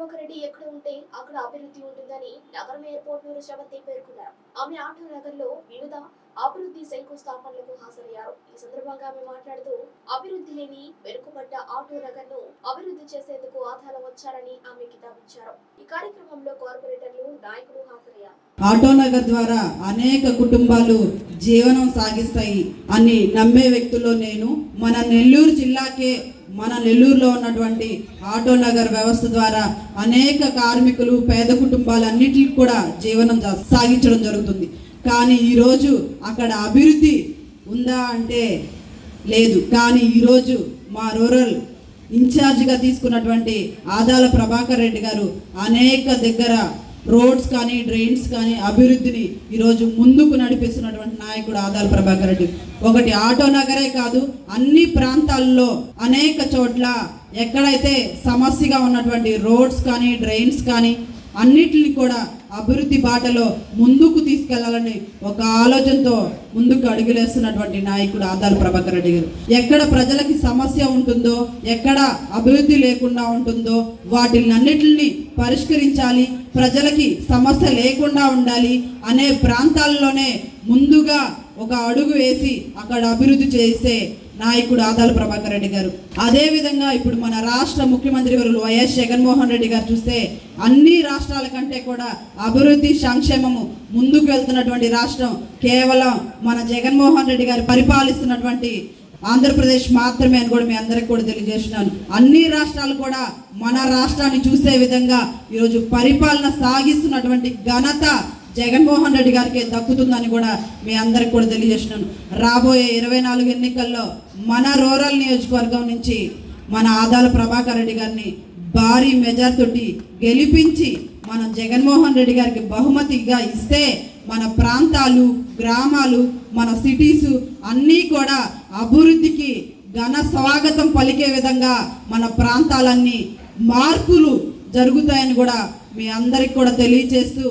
రెడ్డి ఎక్కడ ఉంటే అక్కడ అభివృద్ధి ఉంటుందని నగరం ఎయిర్పోర్ట్ పోట్నూరు శ్రవంతి పేర్కొన్నారు. ఆమె ఆటో నగర్లో వివిధ అభివృద్ధి శంకుస్థాపనలకు హాజరయ్యారు. ఈ సందర్భంగా ఆమె మాట్లాడుతూ అభివృద్ధి లేని వెనుకబడ్డ ఆటో నగర్ను అభివృద్ధి చేసేందుకు ఆధారం వచ్చారని ఆమె కితాబిచ్చారు. ఈ కార్యక్రమంలో కార్పొరేటర్లు నాయకులు ఆటోనగర్ ద్వారా అనేక కుటుంబాలు జీవనం సాగిస్తాయి అని నమ్మే వ్యక్తుల్లో నేను మన నెల్లూరు జిల్లాకే మన నెల్లూరులో ఉన్నటువంటి ఆటోనగర్ వ్యవస్థ ద్వారా అనేక కార్మికులు పేద కుటుంబాలన్నిటికీ కూడా జీవనం సాగించడం జరుగుతుంది. కానీ ఈరోజు అక్కడ అభివృద్ధి ఉందా అంటే లేదు. కానీ ఈరోజు మా రూరల్ ఇన్ఛార్జిగా తీసుకున్నటువంటి ఆదాల ప్రభాకర్ రెడ్డి గారు అనేక దగ్గర రోడ్స్ కానీ డ్రైన్స్ కానీ అభివృద్ధిని ఈరోజు ముందుకు నడిపిస్తున్నటువంటి నాయకుడు ఆదాల ప్రభాకర్ రెడ్డి. ఒకటి ఆటో నగరే కాదు అన్ని ప్రాంతాల్లో అనేక చోట్ల ఎక్కడైతే సమస్యగా ఉన్నటువంటి రోడ్స్ కానీ డ్రైన్స్ కానీ అన్నిటిని కూడా అభివృద్ధి బాటలో ముందుకు తీసుకెళ్ళాలని ఒక ఆలోచనతో ముందుకు అడుగులేస్తున్నటువంటి నాయకుడు ఆదాల ప్రభాకర్ రెడ్డి గారు. ఎక్కడ ప్రజలకి సమస్య ఉంటుందో ఎక్కడ అభివృద్ధి లేకుండా ఉంటుందో వాటిని అన్నిటిని పరిష్కరించాలి ప్రజలకి సమస్య లేకుండా ఉండాలి అనే ప్రాంతాల్లోనే ముందుగా ఒక అడుగు వేసి అక్కడ అభివృద్ధి చేసే నాయకుడు ఆదాల ప్రభాకర్ రెడ్డి గారు. అదే విధంగా ఇప్పుడు మన రాష్ట్ర ముఖ్యమంత్రి వారు వైఎస్ జగన్మోహన్ రెడ్డి గారు చూస్తే అన్ని రాష్ట్రాల కంటే కూడా అభివృద్ధి సంక్షేమము ముందుకు వెళ్తున్నటువంటి రాష్ట్రం కేవలం మన జగన్మోహన్ రెడ్డి గారు పరిపాలిస్తున్నటువంటి ఆంధ్రప్రదేశ్ మాత్రమే అని కూడా మీ అందరికి కూడా తెలియజేస్తున్నాను. అన్ని రాష్ట్రాలు కూడా మన రాష్ట్రాన్ని చూసే విధంగా ఈరోజు పరిపాలన సాగిస్తున్నటువంటి ఘనత జగన్మోహన్ రెడ్డి గారికి దక్కుతుందని కూడా మీ అందరికి కూడా తెలియజేస్తున్నాను. రాబోయే ఇరవై నాలుగు ఎన్నికల్లో మన రూరల్ నియోజకవర్గం నుంచి మన ఆదాల ప్రభాకర్ రెడ్డి గారిని భారీ మెజార్తోటి గెలిపించి మనం జగన్మోహన్ రెడ్డి గారికి బహుమతిగా ఇస్తే మన ప్రాంతాలు గ్రామాలు మన సిటీస్ అన్నీ కూడా అభివృద్ధికి ఘన స్వాగతం పలికే విధంగా మన ప్రాంతాలన్నీ మార్పులు జరుగుతాయని కూడా మీ అందరికి కూడా తెలియచేస్తూ